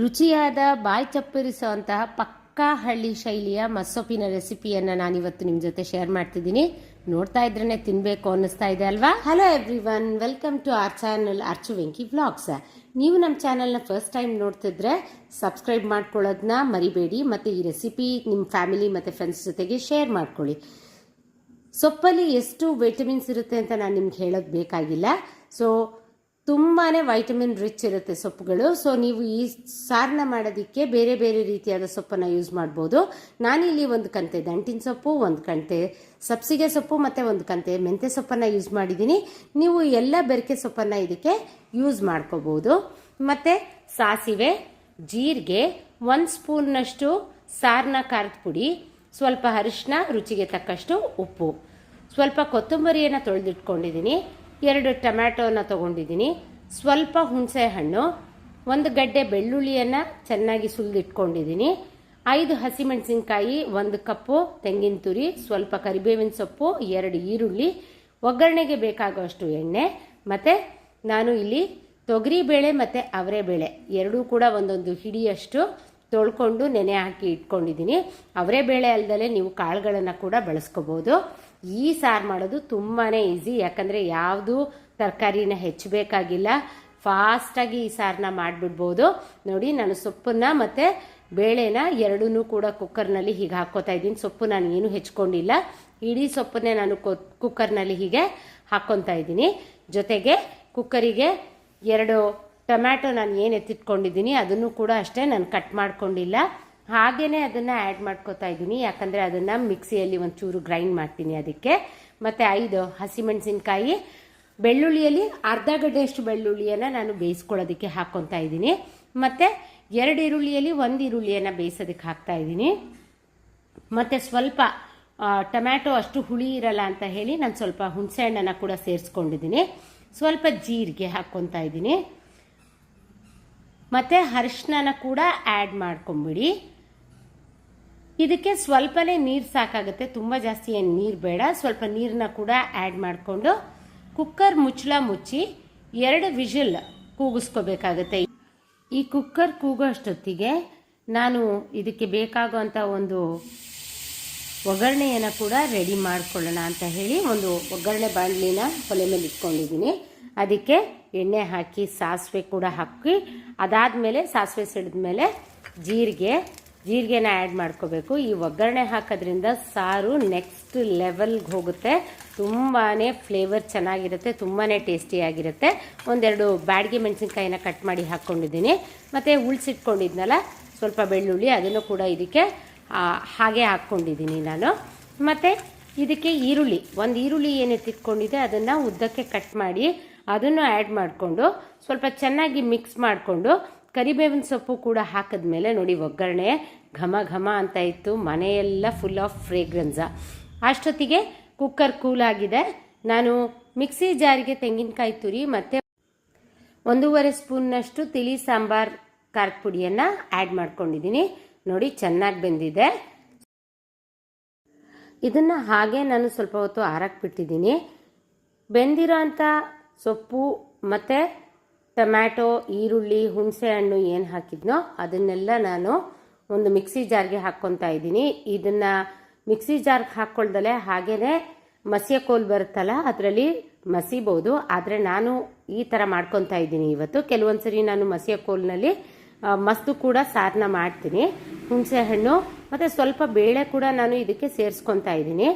ರುಚಿಯಾದ ಬಾಯಿ ಚಪ್ಪರಿಸುವಂತಹ ಪಕ್ಕಾ ಹಳ್ಳಿ ಶೈಲಿಯ ಮಸ್ಸೊಪ್ಪಿನ ರೆಸಿಪಿಯನ್ನು ನಾನಿವತ್ತು ನಿಮ್ಮ ಜೊತೆ ಶೇರ್ ಮಾಡ್ತಿದ್ದೀನಿ. ನೋಡ್ತಾ ಇದ್ರೇ ತಿನ್ಬೇಕು ಅನ್ನಿಸ್ತಾ ಇದೆ ಅಲ್ವಾ? Hello everyone welcome to our channel Archu Venki vlogs ನೀವು ನಮ್ಮ ಚಾನಲ್ನ ಫಸ್ಟ್ ಟೈಮ್ ನೋಡ್ತಿದ್ರೆ ಸಬ್ಸ್ಕ್ರೈಬ್ ಮಾಡ್ಕೊಳ್ಳೋದನ್ನ ಮರಿಬೇಡಿ ಮತ್ತು ಈ ರೆಸಿಪಿ ನಿಮ್ಮ ಫ್ಯಾಮಿಲಿ ಮತ್ತು ಫ್ರೆಂಡ್ಸ್ ಜೊತೆಗೆ ಶೇರ್ ಮಾಡ್ಕೊಳ್ಳಿ. ಸೊಪ್ಪಲ್ಲಿ ಎಷ್ಟು ವಿಟಮಿನ್ಸ್ ಇರುತ್ತೆ ಅಂತ ನಾನು ನಿಮ್ಗೆ ಹೇಳೋದು ಬೇಕಾಗಿಲ್ಲ. ಸೊ ತುಂಬಾ ವೈಟಮಿನ್ ರಿಚ್ ಇರುತ್ತೆ ಸೊಪ್ಪುಗಳು. ಸೊ ನೀವು ಈ ಸಾರನ್ನ ಮಾಡೋದಕ್ಕೆ ಬೇರೆ ಬೇರೆ ರೀತಿಯಾದ ಸೊಪ್ಪನ್ನು ಯೂಸ್ ಮಾಡ್ಬೋದು. ನಾನಿಲ್ಲಿ ಒಂದು ಕಂತೆ ದಂಟಿನ ಸೊಪ್ಪು, ಒಂದು ಕಂತೆ ಸಬ್ಸಿಗೆ ಸೊಪ್ಪು, ಮತ್ತು ಒಂದು ಕಂತೆ ಮೆಂತ್ಯ ಸೊಪ್ಪನ್ನು ಯೂಸ್ ಮಾಡಿದ್ದೀನಿ. ನೀವು ಎಲ್ಲ ಬೆರಕೆ ಸೊಪ್ಪನ್ನು ಇದಕ್ಕೆ ಯೂಸ್ ಮಾಡ್ಕೋಬೋದು. ಮತ್ತು ಸಾಸಿವೆ, ಜೀರಿಗೆ, ಒಂದು ಸ್ಪೂನ್ನಷ್ಟು ಸಾರನ್ನ ಖಾರದ ಪುಡಿ, ಸ್ವಲ್ಪ ಅರಿಶಿನ ರುಚಿಗೆ ತಕ್ಕಷ್ಟು ಉಪ್ಪು. ಸ್ವಲ್ಪ ಕೊತ್ತಂಬರಿಯನ್ನು ತೊಳೆದಿಟ್ಕೊಂಡಿದ್ದೀನಿ. ಎರಡು ಟೊಮ್ಯಾಟೋನ ತೊಗೊಂಡಿದ್ದೀನಿ. ಸ್ವಲ್ಪ ಹುಣಸೆ ಹಣ್ಣು ಒಂದು ಗಡ್ಡೆ ಬೆಳ್ಳುಳ್ಳಿಯನ್ನು ಚೆನ್ನಾಗಿ ಸುಲಿದಿಟ್ಕೊಂಡಿದ್ದೀನಿ. ಐದು ಹಸಿಮೆಣಸಿನ್ಕಾಯಿ, ಒಂದು ಕಪ್ಪು ತೆಂಗಿನ ತುರಿ, ಸ್ವಲ್ಪ ಕರಿಬೇವಿನ ಸೊಪ್ಪು, ಎರಡು ಈರುಳ್ಳಿ, ಒಗ್ಗರಣೆಗೆ ಬೇಕಾಗುವಷ್ಟು ಎಣ್ಣೆ, ಮತ್ತು ನಾನು ಇಲ್ಲಿ ತೊಗರಿಬೇಳೆ ಮತ್ತು ಅವರೆಬೇಳೆ ಎರಡೂ ಕೂಡ ಒಂದೊಂದು ಹಿಡಿಯಷ್ಟು ತೊಳ್ಕೊಂಡು ನೆನೆ ಹಾಕಿ ಇಟ್ಕೊಂಡಿದ್ದೀನಿ. ಅವರೇ ಬೇಳೆ ಅಲ್ದಲೆ ನೀವು ಕಾಳುಗಳನ್ನು ಕೂಡ ಬಳಸ್ಕೋಬೋದು. ಈ ಸಾರು ಮಾಡೋದು ತುಂಬಾ ಈಸಿ, ಯಾಕಂದರೆ ಯಾವುದು ತರಕಾರಿನ ಹೆಚ್ಚಬೇಕಾಗಿಲ್ಲ. ಫಾಸ್ಟಾಗಿ ಈ ಸಾರನ್ನ ಮಾಡಿಬಿಡ್ಬೋದು. ನೋಡಿ, ನಾನು ಸೊಪ್ಪನ್ನ ಮತ್ತು ಬೇಳೆನ ಎರಡೂ ಕೂಡ ಕುಕ್ಕರ್ನಲ್ಲಿ ಹೀಗೆ ಹಾಕ್ಕೋತಾ ಇದ್ದೀನಿ. ಸೊಪ್ಪು ನಾನು ಏನು ಹೆಚ್ಕೊಂಡಿಲ್ಲ. ಇಡೀ ಸೊಪ್ಪನ್ನೇ ನಾನು ಕುಕ್ಕರ್ನಲ್ಲಿ ಹೀಗೆ ಹಾಕ್ಕೊತಾ ಇದ್ದೀನಿ. ಜೊತೆಗೆ ಕುಕ್ಕರಿಗೆ ಎರಡು ಟೊಮ್ಯಾಟೊ ನಾನು ಏನು ಎತ್ತಿಟ್ಕೊಂಡಿದ್ದೀನಿ, ಅದನ್ನು ಕೂಡ ಅಷ್ಟೇ ನಾನು ಕಟ್ ಮಾಡ್ಕೊಂಡಿಲ್ಲ. ಹಾಗೇ ಅದನ್ನು ಆ್ಯಡ್ ಮಾಡ್ಕೋತಾ ಇದ್ದೀನಿ. ಯಾಕಂದರೆ ಅದನ್ನು ಮಿಕ್ಸಿಯಲ್ಲಿ ಒಂಚೂರು ಗ್ರೈಂಡ್ ಮಾಡ್ತೀನಿ ಅದಕ್ಕೆ. ಮತ್ತು ಐದು, ಹಸಿಮೆಣಸಿನ್ಕಾಯಿ. ಬೆಳ್ಳುಳ್ಳಿಯಲ್ಲಿ ಅರ್ಧ ಗಡ್ಡೆಯಷ್ಟು ಬೆಳ್ಳುಳ್ಳಿಯನ್ನು ನಾನು ಬೇಯಿಸ್ಕೊಳ್ಳೋದಕ್ಕೆ ಹಾಕ್ಕೊತಾ ಇದ್ದೀನಿ. ಮತ್ತು ಎರಡು ಈರುಳ್ಳಿಯಲ್ಲಿ ಒಂದು ಈರುಳ್ಳಿಯನ್ನು ಬೇಯಿಸೋದಕ್ಕೆ ಹಾಕ್ತಾ ಇದ್ದೀನಿ. ಮತ್ತು ಸ್ವಲ್ಪ ಟೊಮ್ಯಾಟೊ ಅಷ್ಟು ಹುಳಿ ಇರಲ್ಲ ಅಂತ ಹೇಳಿ ನಾನು ಸ್ವಲ್ಪ ಹುಣಸೆ ಹಣ್ಣನ್ನು ಕೂಡ ಸೇರಿಸ್ಕೊಂಡಿದ್ದೀನಿ. ಸ್ವಲ್ಪ ಜೀರಿಗೆ ಹಾಕ್ಕೊತಾ ಇದ್ದೀನಿ. ಮತ್ತು ಅರಿಶಿನ ಕೂಡ ಆ್ಯಡ್ ಮಾಡ್ಕೊಂಬಿಡಿ. ಇದಕ್ಕೆ ಸ್ವಲ್ಪನೇ ನೀರು ಸಾಕಾಗುತ್ತೆ. ತುಂಬ ಜಾಸ್ತಿ ಏನು ನೀರು ಬೇಡ. ಸ್ವಲ್ಪ ನೀರನ್ನ ಕೂಡ ಆ್ಯಡ್ ಮಾಡಿಕೊಂಡು ಕುಕ್ಕರ್ ಮುಚ್ಚಳ ಮುಚ್ಚಿ ಎರಡು ವಿಷಲ್ ಕೂಗಿಸ್ಕೋಬೇಕಾಗುತ್ತೆ. ಈ ಕುಕ್ಕರ್ ಕೂಗೋ ಅಷ್ಟೊತ್ತಿಗೆ ನಾನು ಇದಕ್ಕೆ ಬೇಕಾಗುವಂಥ ಒಂದು ಒಗ್ಗರಣೆಯನ್ನು ಕೂಡ ರೆಡಿ ಮಾಡ್ಕೊಳ್ಳೋಣ ಅಂತ ಹೇಳಿ ಒಂದು ಒಗ್ಗರಣೆ ಬಾಣಲಿನ ಒಲೆ ಮೇಲೆ ಇಟ್ಕೊಂಡಿದ್ದೀನಿ. ಅದಕ್ಕೆ ಎಣ್ಣೆ ಹಾಕಿ, ಸಾಸಿವೆ ಕೂಡ ಹಾಕಿ, ಅದಾದಮೇಲೆ ಸಾಸಿವೆ ಸಿಡಿದ ಮೇಲೆ ಜೀರಿಗೆ ಜೀರಿಗೆನ ಆ್ಯಡ್ ಮಾಡ್ಕೋಬೇಕು. ಈ ಒಗ್ಗರಣೆ ಹಾಕೋದ್ರಿಂದ ಸಾರು ನೆಕ್ಸ್ಟ್ ಲೆವೆಲ್ಗೆ ಹೋಗುತ್ತೆ. ತುಂಬಾ ಫ್ಲೇವರ್ ಚೆನ್ನಾಗಿರುತ್ತೆ ತುಂಬಾ ಟೇಸ್ಟಿಯಾಗಿರುತ್ತೆ ಒಂದೆರಡು ಬ್ಯಾಡ್ಗೆ ಮೆಣಸಿನ್ಕಾಯಿನ ಕಟ್ ಮಾಡಿ ಹಾಕ್ಕೊಂಡಿದ್ದೀನಿ ಮತ್ತು ಉಳಿಸಿಟ್ಕೊಂಡಿದ್ನಲ್ಲ, ಸ್ವಲ್ಪ ಬೆಳ್ಳುಳ್ಳಿ ಅದನ್ನು ಕೂಡ ಇದಕ್ಕೆ ಹಾಗೆ ಹಾಕ್ಕೊಂಡಿದ್ದೀನಿ ನಾನು. ಮತ್ತು ಇದಕ್ಕೆ ಈರುಳ್ಳಿ, ಒಂದು ಈರುಳ್ಳಿ ಏನು ಎತ್ತಿಟ್ಕೊಂಡಿದೆ ಅದನ್ನು ಉದ್ದಕ್ಕೆ ಕಟ್ ಮಾಡಿ ಅದನ್ನು ಆ್ಯಡ್ ಮಾಡಿಕೊಂಡು ಸ್ವಲ್ಪ ಚೆನ್ನಾಗಿ ಮಿಕ್ಸ್ ಮಾಡಿಕೊಂಡು ಕರಿಬೇವಿನ ಸೊಪ್ಪು ಕೂಡ ಹಾಕಿದ ಮೇಲೆ ನೋಡಿ, ಒಗ್ಗರಣೆ ಘಮ ಘಮ ಅಂತ ಇತ್ತು. ಮನೆಯೆಲ್ಲ ಫುಲ್ ಆಫ್ ಫ್ರೇಗ್ರೆನ್ಸ ಅಷ್ಟೊತ್ತಿಗೆ ಕುಕ್ಕರ್ ಕೂಲಾಗಿದೆ ನಾನು ಮಿಕ್ಸಿ ಜಾರಿಗೆ ತೆಂಗಿನಕಾಯಿ ತುರಿ ಮತ್ತು ಒಂದೂವರೆ ಸ್ಪೂನ್ನಷ್ಟು ತಿಳಿ ಸಾಂಬಾರ್ ಖಾರದ ಪುಡಿಯನ್ನು ಆ್ಯಡ್ ಮಾಡ್ಕೊಂಡಿದ್ದೀನಿ. ನೋಡಿ, ಚೆನ್ನಾಗಿ ಬೆಂದಿದೆ. ಇದನ್ನು ಹಾಗೆ ನಾನು ಸ್ವಲ್ಪ ಹೊತ್ತು ಆರಕ್ಕೆ ಬಿಟ್ಟಿದ್ದೀನಿ. ಬೆಂದಿರೋ ಅಂಥ ಸೊಪ್ಪು ಮತ್ತು ಟೊಮ್ಯಾಟೊ, ಈರುಳ್ಳಿ, ಹುಣಸೆ ಹಣ್ಣು ಏನು ಹಾಕಿದ್ನೋ ಅದನ್ನೆಲ್ಲ ನಾನು ಒಂದು ಮಿಕ್ಸಿ ಜಾರ್ಗೆ ಹಾಕ್ಕೊತಾ ಇದ್ದೀನಿ. ಇದನ್ನು ಮಿಕ್ಸಿ ಜಾರ್ಗೆ ಹಾಕ್ಕೊಳ್ದಲೆ ಹಾಗೇ ಮಸಿಯ ಕೋಲ್ ಬರುತ್ತಲ್ಲ ಅದರಲ್ಲಿ ಮಸಿಬೋದು. ಆದರೆ ನಾನು ಈ ಥರ ಮಾಡ್ಕೊತಾ ಇದ್ದೀನಿ ಇವತ್ತು. ಕೆಲವೊಂದು ಸರಿ ನಾನು ಮಸಿಯ ಕೋಲ್ನಲ್ಲಿ ಮಸ್ತು ಕೂಡ ಸಾರನ್ನ ಮಾಡ್ತೀನಿ. ಹುಣಸೆ ಹಣ್ಣು, ಮತ್ತು ಸ್ವಲ್ಪ ಬೇಳೆ ಕೂಡ ನಾನು ಇದಕ್ಕೆ ಸೇರಿಸ್ಕೊತಾ ಇದ್ದೀನಿ.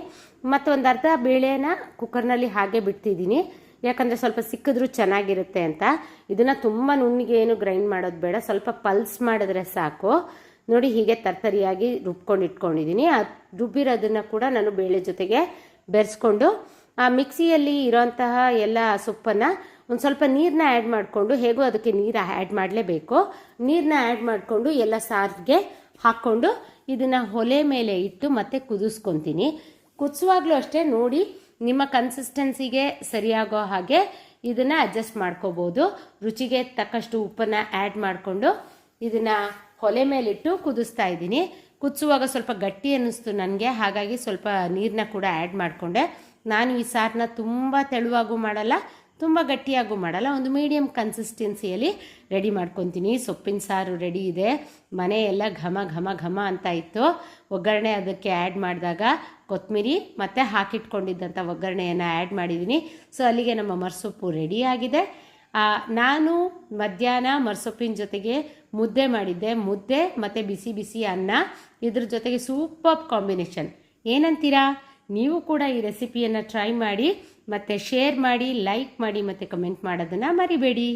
ಮತ್ತೊಂದು ಅರ್ಧ ಬೇಳೆನ ಕುಕ್ಕರ್ನಲ್ಲಿ ಹಾಗೆ ಬಿಡ್ತಿದ್ದೀನಿ. ಯಾಕಂದರೆ ಸ್ವಲ್ಪ ಸಿಕ್ಕಿದ್ರೂ ಚೆನ್ನಾಗಿರುತ್ತೆ ಅಂತ. ಇದನ್ನು ತುಂಬ ನುಣ್ಣಿಗೆ ಏನು ಗ್ರೈಂಡ್ ಮಾಡೋದು ಬೇಡ. ಸ್ವಲ್ಪ ಪಲ್ಸ್ ಮಾಡಿದ್ರೆ ಸಾಕು. ನೋಡಿ ಹೀಗೆ ತರ್ತರಿಯಾಗಿ ರುಬ್ಕೊಂಡು ಇಟ್ಕೊಂಡಿದ್ದೀನಿ ಆ ರುಬ್ಬಿರೋದನ್ನು ಕೂಡ ನಾನು ಬೇಳೆ ಜೊತೆಗೆ ಬೆರೆಸ್ಕೊಂಡು, ಆ ಮಿಕ್ಸಿಯಲ್ಲಿ ಇರೋಂತಹ ಎಲ್ಲ ಸೊಪ್ಪನ್ನು ಒಂದು ಸ್ವಲ್ಪ ನೀರನ್ನ ಆ್ಯಡ್ ಮಾಡಿಕೊಂಡು, ಹೇಗೂ ಅದಕ್ಕೆ ನೀರು ಆ್ಯಡ್ ಮಾಡಲೇಬೇಕು. ನೀರನ್ನ ಆ್ಯಡ್ ಮಾಡಿಕೊಂಡು ಎಲ್ಲ ಸಾರಿಗೆ ಹಾಕ್ಕೊಂಡು, ಇದನ್ನು ಒಲೆ ಮೇಲೆ ಇಟ್ಟು ಮತ್ತೆ ಕುದಿಸ್ಕೊತೀನಿ. ಕುದಿಸುವಾಗಲೂ ಅಷ್ಟೇ ನೋಡಿ ನಿಮ್ಮ ಕನ್ಸಿಸ್ಟೆನ್ಸಿಗೆ ಸರಿಯಾಗೋ ಹಾಗೆ ಇದನ್ನು ಅಡ್ಜಸ್ಟ್ ಮಾಡ್ಕೋಬೋದು. ರುಚಿಗೆ ತಕ್ಕಷ್ಟು ಉಪ್ಪನ್ನು ಆ್ಯಡ್ ಮಾಡಿಕೊಂಡು ಇದನ್ನು ಒಲೆ ಮೇಲಿಟ್ಟು ಕುದಿಸ್ತಾ ಇದ್ದೀನಿ. ಕುದಿಸುವಾಗ ಸ್ವಲ್ಪ ಗಟ್ಟಿ ಅನ್ನಿಸ್ತು ನನಗೆ, ಹಾಗಾಗಿ ಸ್ವಲ್ಪ ನೀರನ್ನ ಕೂಡ ಆ್ಯಡ್ ಮಾಡಿಕೊಂಡೆ. ನಾನು ಈ ಸಾರನ್ನ ತುಂಬ ತೆಳುವಾಗೂ ಮಾಡಲ್ಲ, ತುಂಬ ಗಟ್ಟಿಯಾಗೂ ಮಾಡಲ್ಲ, ಒಂದು ಮೀಡಿಯಮ್ ಕನ್ಸಿಸ್ಟೆನ್ಸಿಯಲ್ಲಿ ರೆಡಿ ಮಾಡ್ಕೊತೀನಿ. ಸೊಪ್ಪಿನ ಸಾರು ರೆಡಿ ಇದೆ. ಮನೆಯೆಲ್ಲ ಘಮ ಘಮ ಘಮ ಅಂತ ಇತ್ತು. ಒಗ್ಗರಣೆ ಅದಕ್ಕೆ ಆ್ಯಡ್ ಮಾಡಿದಾಗ ಕೊತ್ತಂಬರಿ ಮತ್ತು ಹಾಕಿಟ್ಕೊಂಡಿದ್ದಂಥ ಒಗ್ಗರಣೆಯನ್ನು ಆ್ಯಡ್ ಮಾಡಿದ್ದೀನಿ ಸೊ ಅಲ್ಲಿಗೆ ನಮ್ಮ ಮರಸೊಪ್ಪು ರೆಡಿಯಾಗಿದೆ ನಾನು ಮಧ್ಯಾಹ್ನ ಮರಸೊಪ್ಪಿನ ಜೊತೆಗೆ ಮುದ್ದೆ ಮಾಡಿದ್ದೆ. ಮುದ್ದೆ ಮತ್ತು ಬಿಸಿ ಬಿಸಿ ಅನ್ನ. ಇದ್ರ ಜೊತೆಗೆ ಸೂಪರ್ ಕಾಂಬಿನೇಷನ್ ಏನಂತೀರಾ? ನೀವು ಕೂಡ ಈ ರೆಸಿಪಿಯನ್ನು ಟ್ರೈ ಮಾಡಿ, ಮತ್ತು ಶೇರ್ ಮಾಡಿ ಲೈಕ್ ಮಾಡಿ, ಮತ್ತು ಕಮೆಂಟ್ ಮಾಡೋದನ್ನು ಮರಿಬೇಡಿ.